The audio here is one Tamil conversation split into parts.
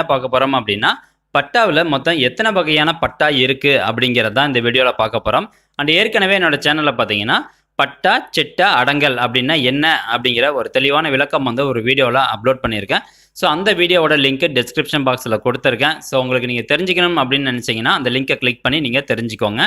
என்ன பார்க்க போகிறோம் அப்படின்னா பட்டாவில் மொத்தம் எத்தனை வகையான பட்டா இருக்குது அப்படிங்கிறது தான் இந்த வீடியோவில் பார்க்க போகிறோம் அண்ட் ஏற்கனவே என்னோட சேனலில் பார்த்தீங்கன்னா பட்டா சிட்டா அடங்கல் அப்படின்னா என்ன அப்படிங்கிற ஒரு தெளிவான விளக்கம் வந்து ஒரு வீடியோவில் அப்லோட் பண்ணியிருக்கேன். ஸோ அந்த வீடியோவோட லிங்க்கு டிஸ்கிரிப்ஷன் பாக்ஸில் கொடுத்துருக்கேன். ஸோ உங்களுக்கு நீங்கள் தெரிஞ்சுக்கணும் அப்படின்னு நினச்சிங்கன்னா அந்த லிங்க்கை கிளிக் பண்ணி நீங்கள் தெரிஞ்சுக்கோங்க.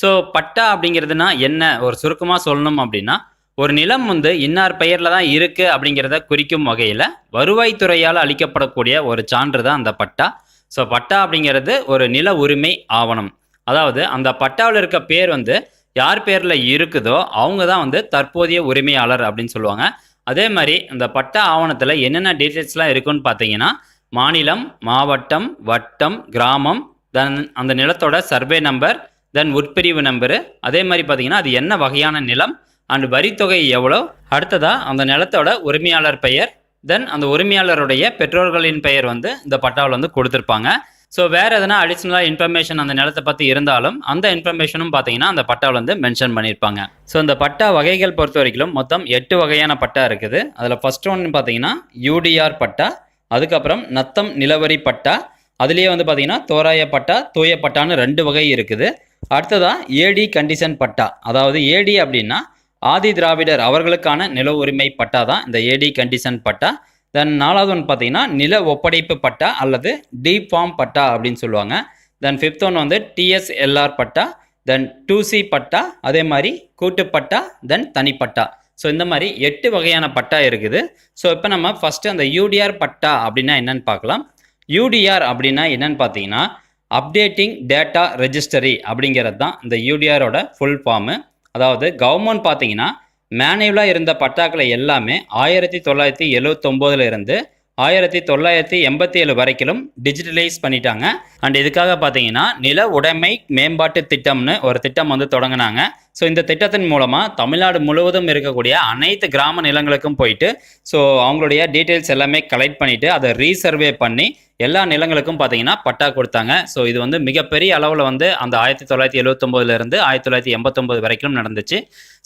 ஸோ பட்டா அப்படிங்கிறதுனா என்ன? ஒரு சுருக்கமாக சொல்லணும் அப்படின்னா ஒரு நிலம் வந்து இன்னார் பெயரில் தான் இருக்குது அப்படிங்கிறத குறிக்கும் வகையில் வருவாய்த்துறையால் அளிக்கப்படக்கூடிய ஒரு சான்று தான் அந்த பட்டா. ஸோ பட்டா அப்படிங்கிறது ஒரு நில உரிமை ஆவணம். அதாவது அந்த பட்டாவில் இருக்க பேர் வந்து யார் பேரில் இருக்குதோ அவங்க தான் வந்து தற்போதைய உரிமையாளர் அப்படின்னு சொல்லுவாங்க. அதே மாதிரி இந்த பட்டா ஆவணத்தில் என்னென்ன டீட்டெயில்ஸ்லாம் இருக்குன்னு பார்த்தீங்கன்னா மாநிலம் மாவட்டம் வட்டம் கிராமம் தென் அந்த நிலத்தோட சர்வே நம்பர் தென் உட்பிரிவு நம்பரு அதே மாதிரி பார்த்தீங்கன்னா அது என்ன வகையான நிலம் அண்ட் வரித்தொகை எவ்வளோ? அடுத்ததாக அந்த நிலத்தோட உரிமையாளர் பெயர். தென் அந்த உரிமையாளருடைய பெற்றோர்களின் பெயர் வந்து இந்த பட்டாவில் வந்து கொடுத்துருப்பாங்க. ஸோ வேறு எதனா அடிஷ்னலாக இன்ஃபர்மேஷன் அந்த நிலத்தை பற்றி இருந்தாலும் அந்த இன்ஃபர்மேஷனும் பார்த்தீங்கன்னா அந்த பட்டாவில் வந்து மென்ஷன் பண்ணியிருப்பாங்க ஸோ இந்த பட்டா வகைகள் பொறுத்த வரைக்கும் மொத்தம் எட்டு வகையான பட்டா இருக்குது. அதில் ஃபர்ஸ்ட் ஒன்று பார்த்தீங்கன்னா யூடிஆர் பட்டா அதுக்கப்புறம் நத்தம் நிலவரி பட்டா அதுலேயே வந்து பார்த்தீங்கன்னா தோராய பட்டா தூய பட்டான்னு ரெண்டு வகை இருக்குது. அடுத்ததாக ஏடி கண்டிஷன் பட்டா. அதாவது ஏடி அப்படின்னா ஆதி திராவிடர் அவர்களுக்கான நில உரிமை பட்டா தான் இந்த ஏடி கண்டிஷன் பட்டா. தென் நாலாவது ஒன்று பார்த்தீங்கன்னா நில ஒப்படைப்பு பட்டா அல்லது டி ஃபார்ம் பட்டா அப்படின்னு சொல்லுவாங்க. தென் ஃபிஃப்த் ஒன் வந்து TSLR patta. Then two C patta அதே மாதிரி கூட்டு பட்டா தென் தனிப்பட்டா. ஸோ இந்த மாதிரி எட்டு வகையான பட்டா இருக்குது. ஸோ இப்போ நம்ம ஃபஸ்ட்டு அந்த யூடிஆர் பட்டா அப்படின்னா என்னன்னு பார்க்கலாம். யூடிஆர் அப்படின்னா என்னன்னு பார்த்தீங்கன்னா அப்டேட்டிங் டேட்டா ரெஜிஸ்டரி அப்படிங்கிறது தான் இந்த யூடிஆரோட ஃபுல் ஃபார்மு அதாவது கவர்மெண்ட் பார்த்தீங்கன்னா மேனுவலாக இருந்த பட்டாக்களை எல்லாமே ஆயிரத்தி தொள்ளாயிரத்தி எழுவத்தொம்போதுல இருந்து ஆயிரத்தி தொள்ளாயிரத்தி எண்பத்தி ஏழு வரைக்கும் டிஜிட்டலைஸ் பண்ணிட்டாங்க. அண்ட் இதுக்காக பார்த்தீங்கன்னா நில உடைமை மேம்பாட்டு திட்டம்னு ஒரு திட்டம் வந்து தொடங்கினாங்க. ஸோ இந்த திட்டத்தின் மூலமாக தமிழ்நாடு முழுவதும் இருக்கக்கூடிய அனைத்து கிராம நிலங்களுக்கும் போயிட்டு ஸோ அவங்களுடைய டீட்டெயில்ஸ் எல்லாமே கலெக்ட் பண்ணிவிட்டு அதை ரீசர்வே பண்ணி எல்லா நிலங்களுக்கும் பார்த்தீங்கன்னா பட்டா கொடுத்தாங்க. ஸோ இது வந்து மிகப்பெரிய அளவில் வந்து அந்த ஆயிரத்தி தொள்ளாயிரத்தி எழுவத்தொம்போதுலேருந்து ஆயிரத்தி தொள்ளாயிரத்தி எண்பத்தொம்போது வரைக்கும் நடந்துச்சு.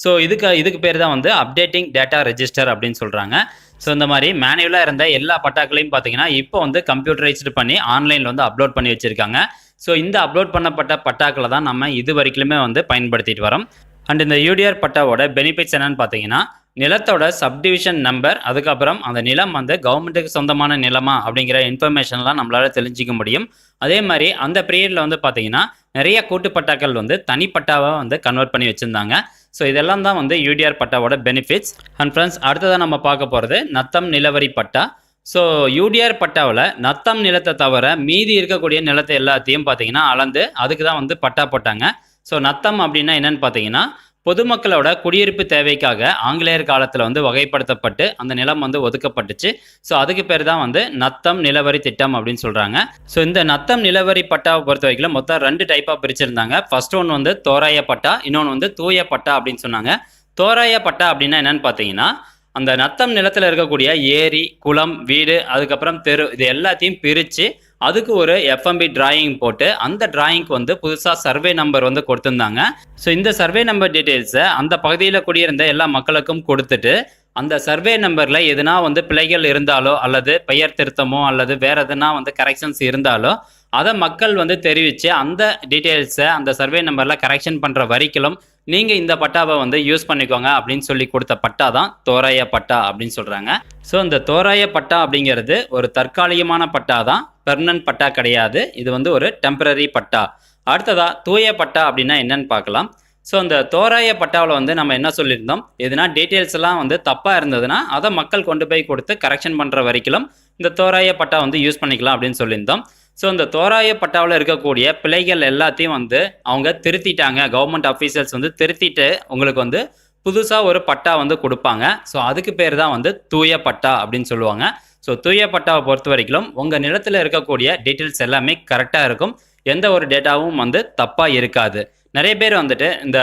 ஸோ இதுக்கு இதுக்கு பேர் தான் வந்து அப்டேட்டிங் டேட்டா ரெஜிஸ்டர் அப்படின்னு சொல்கிறாங்க ஸோ இந்த மாதிரி மேனுவலாக இருந்த எல்லா பட்டாக்களையும் பார்த்தீங்கன்னா இப்போ வந்து கம்ப்யூட்டரைஸ்டு பண்ணி ஆன்லைனில் வந்து அப்லோட் பண்ணி வச்சுருக்காங்க. ஸோ இந்த அப்லோட் பண்ணப்பட்ட பட்டாக்களை தான் நம்ம இது வரைக்குமே வந்து பயன்படுத்திட்டு வரோம். அண்ட் இந்த யூடிஆர் பட்டாவோட பெனிஃபிட்ஸ் என்னன்னு பார்த்தீங்கன்னா நிலத்தோட சப்டிவிஷன் நம்பர் அதுக்கப்புறம் அந்த நிலம் வந்து கவர்மெண்ட்டுக்கு சொந்தமான நிலமா அப்படிங்கிற இன்ஃபர்மேஷன்லாம் நம்மளால் தெரிஞ்சிக்க முடியும். அதே மாதிரி அந்த பீரியடில் வந்து பார்த்தீங்கன்னா நிறைய கூட்டு பட்டாக்கள் வந்து தனிப்பட்டாவாக வந்து கன்வெர்ட் பண்ணி வச்சுருந்தாங்க. ஸோ இதெல்லாம் தான் வந்து யூடிஆர் பட்டாவோட பெனிஃபிட்ஸ் அண்ட் ஃப்ரெண்ட்ஸ் அடுத்ததாக நம்ம பார்க்க போகிறது நத்தம் நிலவரி பட்டா. ஸோ யூடிஆர் பட்டாவில் நத்தம் நிலத்தை தவிர மீதி இருக்கக்கூடிய நிலத்தை எல்லாத்தையும் பார்த்தீங்கன்னா அளந்து அதுக்கு தான் வந்து பட்டா போட்டாங்க. ஸோ நத்தம் அப்படின்னா என்னன்னு பார்த்தீங்கன்னா பொதுமக்களோட குடியிருப்பு தேவைக்காக ஆங்கிலேயர் காலத்தில் வந்து வகைப்படுத்தப்பட்டு அந்த நிலம் வந்து ஒதுக்கப்பட்டுச்சு. ஸோ அதுக்கு பேர் தான் வந்து நத்தம் நிலவரி திட்டம் அப்படின்னு சொல்கிறாங்க ஸோ இந்த நத்தம் நிலவரி பட்டாவை பொறுத்த வரைக்கும் மொத்தம் ரெண்டு டைப்பாக பிரிச்சிருந்தாங்க. ஃபர்ஸ்ட் ஒன்று வந்து தோராய பட்டா இன்னொன்று வந்து தூய பட்டா அப்படின்னு சொன்னாங்க. தோராய பட்டா அப்படின்னா என்னன்னு பார்த்தீங்கன்னா அந்த நத்தம் நிலத்தில் இருக்கக்கூடிய ஏரி குளம் வீடு அதுக்கப்புறம் தெரு இது எல்லாத்தையும் பிரித்து அதுக்கு ஒரு எஃப்எம்பி டிராயிங் போட்டு அந்த டிராயிங்க்கு வந்து புதுசாக சர்வே நம்பர் வந்து கொடுத்துருந்தாங்க. ஸோ இந்த சர்வே நம்பர் டீட்டெயில்ஸை அந்த பகுதியில் குடியிருந்த எல்லா மக்களுக்கும் கொடுத்துட்டு அந்த சர்வே நம்பரில் எதுனா வந்து பிழைகள் இருந்தாலோ அல்லது பெயர் திருத்தமோ அல்லது வேறு எதுனா வந்து கரெக்ஷன்ஸ் இருந்தாலோ அதை மக்கள் வந்து தெரிவித்து அந்த டீட்டெயில்ஸை அந்த சர்வே நம்பரில் கரெக்ஷன் பண்ணுற வரைக்கும் நீங்கள் இந்த பட்டாவை வந்து யூஸ் பண்ணிக்கோங்க அப்படின்னு சொல்லி கொடுத்த பட்டா தான் தோராய பட்டா அப்படின்னு சொல்கிறாங்க ஸோ இந்த தோராய பட்டா அப்படிங்கிறது ஒரு தற்காலிகமான பட்டா தான் பெர்மனன்ட் பட்டா கிடையாது. இது வந்து ஒரு டெம்பரரி பட்டா. அடுத்ததாக தூய பட்டா அப்படின்னா என்னன்னு பார்க்கலாம். ஸோ இந்த தோராய பட்டாவில் வந்து நம்ம என்ன சொல்லியிருந்தோம்? எதுனா டீட்டெயில்ஸ் எல்லாம் வந்து தப்பாக இருந்ததுன்னா அதை மக்கள் கொண்டு போய் கொடுத்து கரெக்ஷன் பண்ணுற வரைக்கும் இந்த தோராய பட்டா வந்து யூஸ் பண்ணிக்கலாம் அப்படின்னு சொல்லியிருந்தோம். ஸோ இந்த தோராய பட்டாவில் இருக்கக்கூடிய பிழைகள் எல்லாத்தையும் வந்து அவங்க திருத்திட்டாங்க. கவர்மெண்ட் அஃபீஷியல்ஸ் வந்து திருத்திட்டு உங்களுக்கு வந்து புதுசாக ஒரு பட்டா வந்து கொடுப்பாங்க. ஸோ அதுக்கு பேர் தான் வந்து தூய பட்டா அப்படின்னு சொல்லுவாங்க. ஸோ தூய பட்டாவை பொறுத்த வரைக்கும் உங்கள் நிலத்தில் இருக்கக்கூடிய டீட்டெயில்ஸ் எல்லாமே கரெக்டாக இருக்கும். எந்த ஒரு டேட்டாவும் வந்து தப்பாக இருக்காது. நிறைய பேர் வந்துட்டு இந்த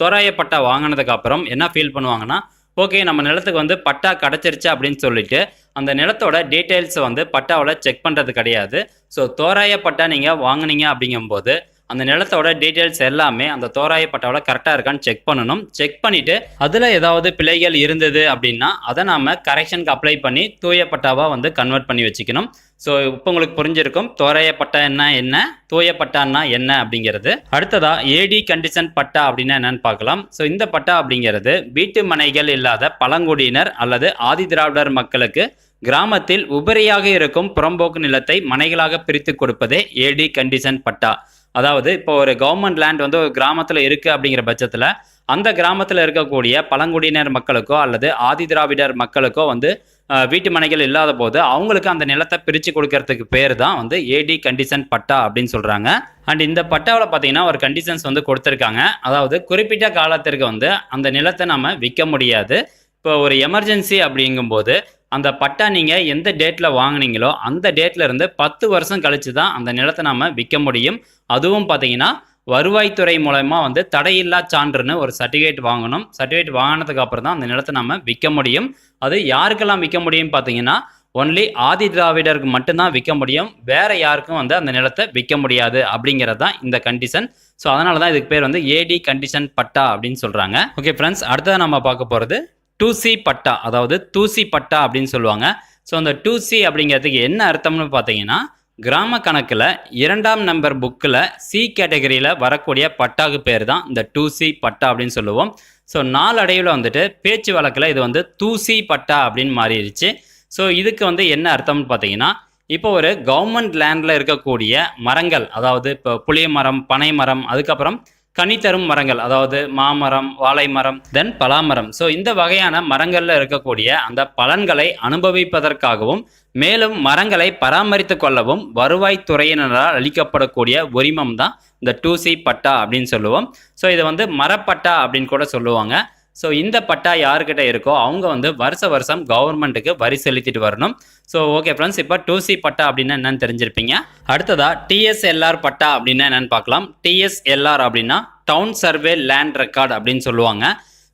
தோராய பட்டா வாங்கினதுக்கு அப்புறம் என்ன ஃபீல் பண்ணுவாங்கன்னா ஓகே நம்ம நிலத்துக்கு வந்து பட்டா கிடச்சிருச்சு அப்படின்னு சொல்லிட்டு அந்த நிலத்தோட டீட்டெயில்ஸை வந்து பட்டாவில் செக் பண்ணுறது கிடையாது. ஸோ தோராய பட்டா நீங்கள் வாங்கினீங்க அப்படிங்கும்போது அந்த நிலத்தோட டீட்டெயில்ஸ் எல்லாமே அந்த தோராய பட்டாவில் கரெக்டாக இருக்கான்னு செக் பண்ணணும். செக் பண்ணிவிட்டு அதில் ஏதாவது பிழைகள் இருந்தது அப்படின்னா அதை நாம் கரெக்ஷனுக்கு அப்ளை பண்ணி தூய பட்டாவாக வந்து கன்வெர்ட் பண்ணி வச்சுக்கணும். ஸோ இப்போ உங்களுக்கு புரிஞ்சிருக்கும் தோராய பட்டா என்ன என்ன தூய பட்டான்னா என்ன அப்படிங்கிறது. அடுத்ததா ஏடி கண்டிஷன் பட்டா அப்படின்னா என்னன்னு பார்க்கலாம். ஸோ இந்த பட்டா அப்படிங்கிறது வீட்டு மனைகள் இல்லாத பழங்குடியினர் அல்லது ஆதி திராவிடர் மக்களுக்கு கிராமத்தில் உபரியாக இருக்கும் புறம்போக்கு நிலத்தை மனைகளாக பிரித்து கொடுப்பதே ஏடி கண்டிஷன் பட்டா. அதாவது இப்போ ஒரு கவர்மெண்ட் லேண்ட் வந்து ஒரு கிராமத்தில் இருக்குது அப்படிங்கிற பட்சத்தில் அந்த கிராமத்தில் இருக்கக்கூடிய பழங்குடியினர் மக்களுக்கோ அல்லது ஆதி திராவிடர் மக்களுக்கோ வந்து வீட்டு மனைகள் இல்லாத போது அவங்களுக்கு அந்த நிலத்தை பிரித்து கொடுக்கறதுக்கு பேர் தான் வந்து ஏடி கண்டிஷன் பட்டா அப்படின்னு சொல்கிறாங்க அண்ட் இந்த பட்டாவில் பார்த்தீங்கன்னா ஒரு கண்டிஷன்ஸ் வந்து கொடுத்துருக்காங்க. அதாவது குறிப்பிட்ட காலத்திற்கு வந்து அந்த நிலத்தை நம்ம விற்க முடியாது. இப்போ ஒரு எமர்ஜென்சி அப்படிங்கும்போது அந்த பட்டா நீங்கள் எந்த டேட்டில் வாங்குனீங்களோ அந்த டேட்டில் இருந்து பத்து வருஷம் கழித்து தான் அந்த நிலத்தை நாம் விற்க முடியும். அதுவும் பார்த்தீங்கன்னா வருவாய்த்துறை மூலயமா வந்து தடையில்லா சான்றுன்னு ஒரு சர்டிஃபிகேட் வாங்கணும். சர்டிஃபிகேட் வாங்கினதுக்கு அப்புறம் தான் அந்த நிலத்தை நம்ம விற்க முடியும். அது யாருக்கெல்லாம் விற்க முடியும் பார்த்தீங்கன்னா ஒன்லி ஆதி திராவிடருக்கு மட்டும்தான் விற்க முடியும். வேற யாருக்கும் வந்து அந்த நிலத்தை விற்க முடியாது அப்படிங்கிறது தான் இந்த கண்டிஷன் ஸோ அதனால தான் இதுக்கு பேர் வந்து ஏடி கண்டிஷன் பட்டா அப்படின்னு சொல்கிறாங்க ஓகே ஃப்ரெண்ட்ஸ் அடுத்ததான் நம்ம பார்க்க போகிறது டூசி பட்டா அதாவது தூசி பட்டா அப்படின்னு சொல்லுவாங்க. ஸோ அந்த டூசி அப்படிங்கிறதுக்கு என்ன அர்த்தம்னு பார்த்தீங்கன்னா கிராம கணக்கில் இரண்டாம் நம்பர் புக்கில் சி கேட்டகரியில் வரக்கூடிய பட்டாக்கு பேர் தான் இந்த டூசி பட்டா அப்படின்னு சொல்லுவோம். ஸோ நாளடைவில் வந்துட்டு பேச்சு வழக்கில் இது வந்து தூசி பட்டா அப்படின்னு மாறிடுச்சு. ஸோ இதுக்கு வந்து என்ன அர்த்தம்னு பார்த்தீங்கன்னா இப்போ ஒரு கவர்மெண்ட் லேண்டில் இருக்கக்கூடிய மரங்கள் அதாவது இப்போ புளிய மரம் பனை மரம் அதுக்கப்புறம் கனி தரும் மரங்கள் அதாவது மாமரம் வாழை மரம் தென் பலாமரம். ஸோ இந்த வகையான மரங்களில் இருக்கக்கூடிய அந்த பலன்களை அனுபவிப்பதற்காகவும் மேலும் மரங்களை பராமரித்து கொள்ளவும் வருவாய்த்துறையினரால் அளிக்கப்படக்கூடிய உரிமம் தான் இந்த டூசி பட்டா அப்படின்னு சொல்லுவோம். ஸோ இதை வந்து மரப்பட்டா அப்படின்னு கூட சொல்லுவாங்க. ஸோ இந்த பட்டா யாருக்கிட்ட இருக்கோ அவங்க வந்து வருஷ வருஷம் கவர்மெண்ட்டுக்கு வரி செலுத்திட்டு வரணும். ஸோ ஓகே ஃப்ரெண்ட்ஸ் இப்போ டூசி பட்டா அப்படின்னா என்னன்னு தெரிஞ்சிருப்பீங்க. அடுத்ததா டிஎஸ்எல்ஆர் பட்டா அப்படின்னா என்னன்னு பார்க்கலாம். டிஎஸ்எல்ஆர் அப்படின்னா டவுன் சர்வே லேண்ட் ரெக்கார்டு அப்படின்னு சொல்லுவாங்க.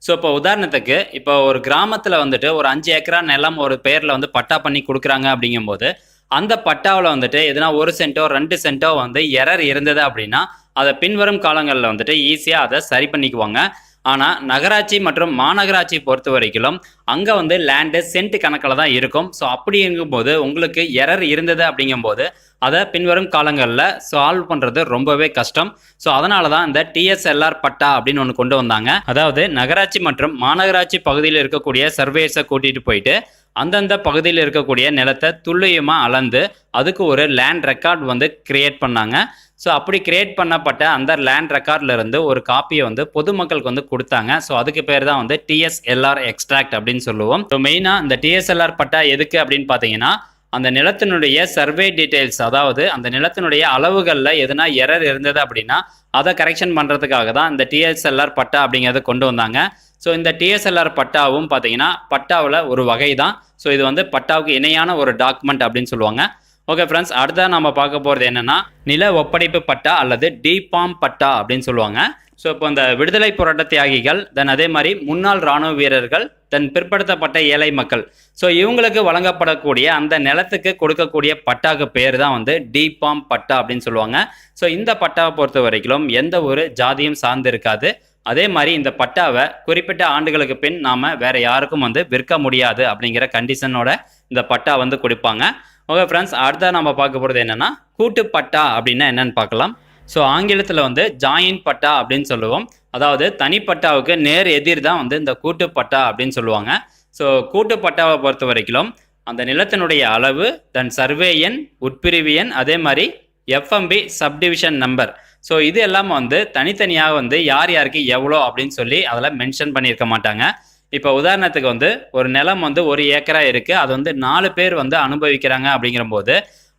ஸோ இப்போ உதாரணத்துக்கு இப்போ ஒரு கிராமத்தில் வந்துட்டு ஒரு அஞ்சு ஏக்கரா நிலம் ஒரு பேரில் வந்து பட்டா பண்ணி கொடுக்குறாங்க அப்படிங்கும்போது அந்த பட்டாவில் வந்துட்டு எதுனா ஒரு சென்ட்டோ ரெண்டு சென்ட்டோ வந்து எரர் இருந்தது அப்படின்னா அதை பின்வரும் காலங்களில் வந்துட்டு ஈஸியாக அதை சரி பண்ணிக்குவாங்க. ஆனால் நகராட்சி மற்றும் மாநகராட்சி பொறுத்த வரைக்கும் அங்கே வந்து லேண்டு சென்ட் கணக்கில் தான் இருக்கும். ஸோ அப்படிங்கும்போது உங்களுக்கு எரர் இருந்தது அப்படிங்கும்போது அதை பின்வரும் காலங்களில் சால்வ் பண்ணுறது ரொம்பவே கஷ்டம். ஸோ அதனால தான் இந்த டிஎஸ்எல்ஆர் பட்டா அப்படின்னு ஒன்று கொண்டு வந்தாங்க. அதாவது நகராட்சி மற்றும் மாநகராட்சி பகுதியில் இருக்கக்கூடிய சர்வேஸை கூட்டிகிட்டு போயிட்டு அந்தந்த பகுதியில் இருக்கக்கூடிய நிலத்தை துல்லியமாக அளந்து அதுக்கு ஒரு லேண்ட் ரெக்கார்ட் வந்து கிரியேட் பண்ணாங்க. ஸோ அப்படி கிரியேட் பண்ணப்பட்ட அந்த லேண்ட் ரெக்கார்ட்லேருந்து ஒரு காப்பியை வந்து பொதுமக்களுக்கு வந்து கொடுத்தாங்க. ஸோ அதுக்கு பேர் தான் வந்து டிஎஸ்எல்ஆர் எக்ஸ்ட்ராக்ட் அப்படின்னு சொல்லுவோம். ஸோ மெயினாக இந்த டிஎஸ்எல்ஆர் பட்டா எதுக்கு அப்படின்னு பார்த்தீங்கன்னா அந்த நிலத்தினுடைய சர்வே டீடைல்ஸ் அதாவது அந்த நிலத்தினுடைய அளவுகளில் எதுனா எரர் இருந்தது அப்படின்னா அதை கரெக்ஷன் பண்ணுறதுக்காக தான் இந்த டிஎஸ்எல்ஆர் பட்டா அப்படிங்கிறத கொண்டு வந்தாங்க. ஸோ இந்த டிஎஸ்எல்ஆர் பட்டாவும் பார்த்தீங்கன்னா பட்டாவில் ஒரு வகை தான். ஸோ இது வந்து பட்டாவுக்கு இணையான ஒரு டாக்குமெண்ட் அப்படின்னு சொல்லுவாங்க. ஓகே ஃப்ரெண்ட்ஸ் அடுத்ததாக நம்ம பார்க்க போகிறது என்னென்னா நில ஒப்படைப்பு பட்டா அல்லது டிபாம் பட்டா அப்படின்னு சொல்லுவாங்க. ஸோ இப்போ இந்த விடுதலை போராட்ட தியாகிகள் தென் அதே மாதிரி முன்னாள் இராணுவ வீரர்கள் தென் பிற்படுத்தப்பட்ட ஏழை மக்கள். ஸோ இவங்களுக்கு வழங்கப்படக்கூடிய அந்த நிலத்துக்கு கொடுக்கக்கூடிய பட்டாக்கு பேர் தான் வந்து டிபாம் பட்டா அப்படின்னு சொல்லுவாங்க. ஸோ இந்த பட்டாவை பொறுத்த வரைக்கும் எந்த ஒரு ஜாதியும் சார்ந்து இருக்காது. அதே மாதிரி இந்த பட்டாவை குறிப்பிட்ட ஆண்டுகளுக்கு பின் நாம் வேற யாருக்கும் வந்து விற்க முடியாது அப்படிங்கிற கண்டிஷனோட இந்த பட்டா வந்து கொடுப்பாங்க. ஓகே ஃப்ரெண்ட்ஸ் அடுத்த நம்ம பார்க்க போகிறது என்னென்னா கூட்டு பட்டா அப்படின்னா என்னென்னு பார்க்கலாம். ஸோ ஆங்கிலத்தில் வந்து ஜாயின் பட்டா அப்படின்னு சொல்லுவோம். அதாவது தனிப்பட்டாவுக்கு நேர் எதிர் தான் வந்து இந்த கூட்டு பட்டா அப்படின்னு சொல்லுவாங்க. ஸோ கூட்டு பட்டாவை பொறுத்த வரைக்கும் அந்த நிலத்தினுடைய அளவு தன் சர்வே எண் உட்பிரிவு எண் அதே மாதிரி எஃப்எம்பி சப்டிவிஷன் நம்பர் ஸோ இது எல்லாம் வந்து தனித்தனியாக வந்து யார் யாருக்கு எவ்வளோ அப்படின்னு சொல்லி அதில் மென்ஷன் பண்ணியிருக்க மாட்டாங்க. இப்போ உதாரணத்துக்கு வந்து ஒரு நிலம் வந்து ஒரு ஏக்கராக இருக்குது அது வந்து நாலு பேர் வந்து அனுபவிக்கிறாங்க அப்படிங்கிறபோது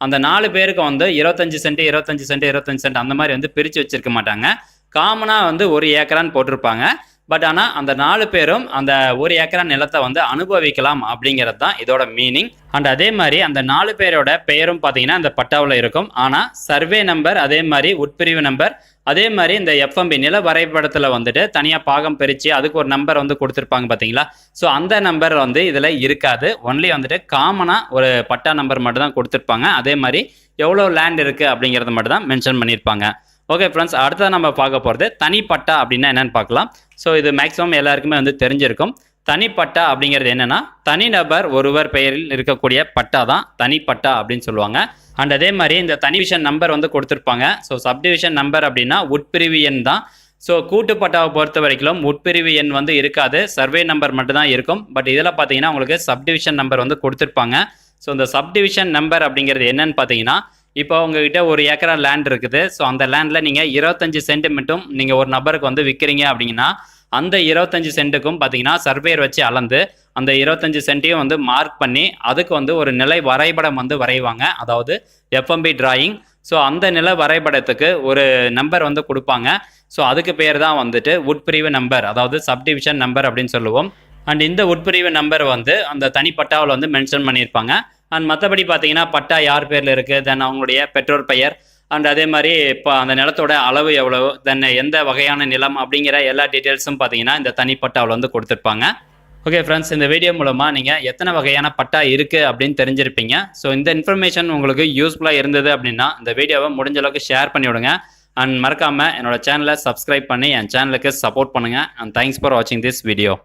அந்த நாலு பேருக்கு வந்து இருபத்தஞ்சு சென்ட் இருபத்தஞ்சு சென்ட் இருபத்தஞ்சு சென்ட் அந்த மாதிரி வந்து பிரித்து வச்சிருக்க மாட்டாங்க. காமனாக வந்து ஒரு ஏக்கரான்னு போட்டிருப்பாங்க. பட் ஆனால் அந்த நாலு பேரும் அந்த ஒரு ஏக்கரா நிலத்தை வந்து அனுபவிக்கலாம் அப்படிங்கிறது தான் இதோட மீனிங் அண்ட் அதே மாதிரி அந்த நாலு பேரோட பெயரும் பார்த்தீங்கன்னா அந்த பட்டாவில் இருக்கும். ஆனால் சர்வே நம்பர் அதே மாதிரி உட்பிரிவு நம்பர் அதே மாதிரி இந்த எஃப்எம்பி நில வரைபடத்தில் வந்துட்டு தனியாக பாகம் பிரித்து அதுக்கு ஒரு நம்பர் வந்து கொடுத்துருப்பாங்க பார்த்தீங்களா ஸோ அந்த நம்பர் வந்து இதில் இருக்காது. ஒன்லி வந்துட்டு காமனாக ஒரு பட்டா நம்பர் மட்டும் தான் கொடுத்துருப்பாங்க. அதே மாதிரி எவ்வளோ லேண்ட் இருக்குது அப்படிங்கிறத மட்டும் தான் மென்ஷன் பண்ணியிருப்பாங்க. ஓகே ஃப்ரெண்ட்ஸ் அடுத்ததான் நம்ம பார்க்க போகிறது தனிப்பட்டா அப்படின்னா என்னென்னு பார்க்கலாம். ஸோ இது மேக்ஸிமம் எல்லாருக்குமே வந்து தெரிஞ்சிருக்கும். தனிப்பட்டா அப்படிங்கிறது என்னன்னா தனிநபர் ஒருவர் பெயரில் இருக்கக்கூடிய பட்டா தான் தனிப்பட்டா அப்படின்னு சொல்லுவாங்க. அண்ட் அதே மாதிரி இந்த தனிவிஷன் நம்பர் வந்து கொடுத்துருப்பாங்க. ஸோ சப்டிவிஷன் நம்பர் அப்படின்னா உட்பிரிவு எண் தான். ஸோ கூட்டுப்பட்டாவை பொறுத்த வரைக்கும் உட்பிரிவு எண் வந்து இருக்காது. சர்வே நம்பர் மட்டும்தான் இருக்கும். பட் இதில் பார்த்தீங்கன்னா உங்களுக்கு சப்டிவிஷன் நம்பர் வந்து கொடுத்துருப்பாங்க. ஸோ இந்த சப்டிவிஷன் நம்பர் அப்படிங்கிறது என்னன்னு பார்த்தீங்கன்னா இப்போ உங்ககிட்ட ஒரு ஏக்கரா லேண்ட் இருக்குது. ஸோ அந்த லேண்டில் நீங்கள் இருபத்தஞ்சி சென்டிமீட்டரும் மட்டும் நீங்கள் ஒரு நபருக்கு வந்து விற்கிறீங்க அப்படிங்கன்னா அந்த இருபத்தஞ்சு சென்ட்டுக்கும் பார்த்தீங்கன்னா சர்வேர் வச்சு அளந்து அந்த இருபத்தஞ்சு சென்ட்டையும் வந்து மார்க் பண்ணி அதுக்கு வந்து ஒரு நிலை வரைபடம் வந்து வரைவாங்க. அதாவது எஃப்எம்பி டிராயிங் ஸோ அந்த நில வரைபடத்துக்கு ஒரு நம்பர் வந்து கொடுப்பாங்க. ஸோ அதுக்கு பேர் தான் வந்துட்டு உட்பிரிவு நம்பர் அதாவது சப்டிவிஷன் நம்பர் அப்படின்னு சொல்லுவோம். அண்ட் இந்த உட்பிரிவு நம்பர் வந்து அந்த தனிப்பட்டாவில் வந்து மென்ஷன் பண்ணியிருப்பாங்க. அண்ட் மற்றபடி பார்த்தீங்கன்னா பட்டா யார் பேரில் இருக்குது தென் அவங்களுடைய பெற்றோர் பெயர். அண்ட் அதே மாதிரி இப்போ அந்த நிலத்தோட அளவு எவ்வளவு தென் எந்த வகையான நிலம் அப்படிங்கிற எல்லா டீட்டெயில்ஸும் பார்த்தீங்கன்னா இந்த தனிப்பட்டாவில் வந்து கொடுத்துருப்பாங்க. ஓகே ஃப்ரெண்ட்ஸ் இந்த வீடியோ மூலமாக நீங்கள் எத்தனை வகையான பட்டா இருக்குது அப்படின்னு தெரிஞ்சிருப்பீங்க. ஸோ இந்த இன்ஃபர்மேஷன் உங்களுக்கு யூஸ்ஃபுல்லாக இருந்தது அப்படின்னா இந்த வீடியோவை முடிஞ்ச அளவுக்கு ஷேர் பண்ணிவிடுங்க அண்ட் மறக்காமல் என்னோட சேனலை சப்ஸ்கிரைப் பண்ணி என் சேனலுக்கு சப்போர்ட் பண்ணுங்கள் அண்ட் தேங்க்ஸ் ஃபார் வாட்சிங் திஸ் வீடியோ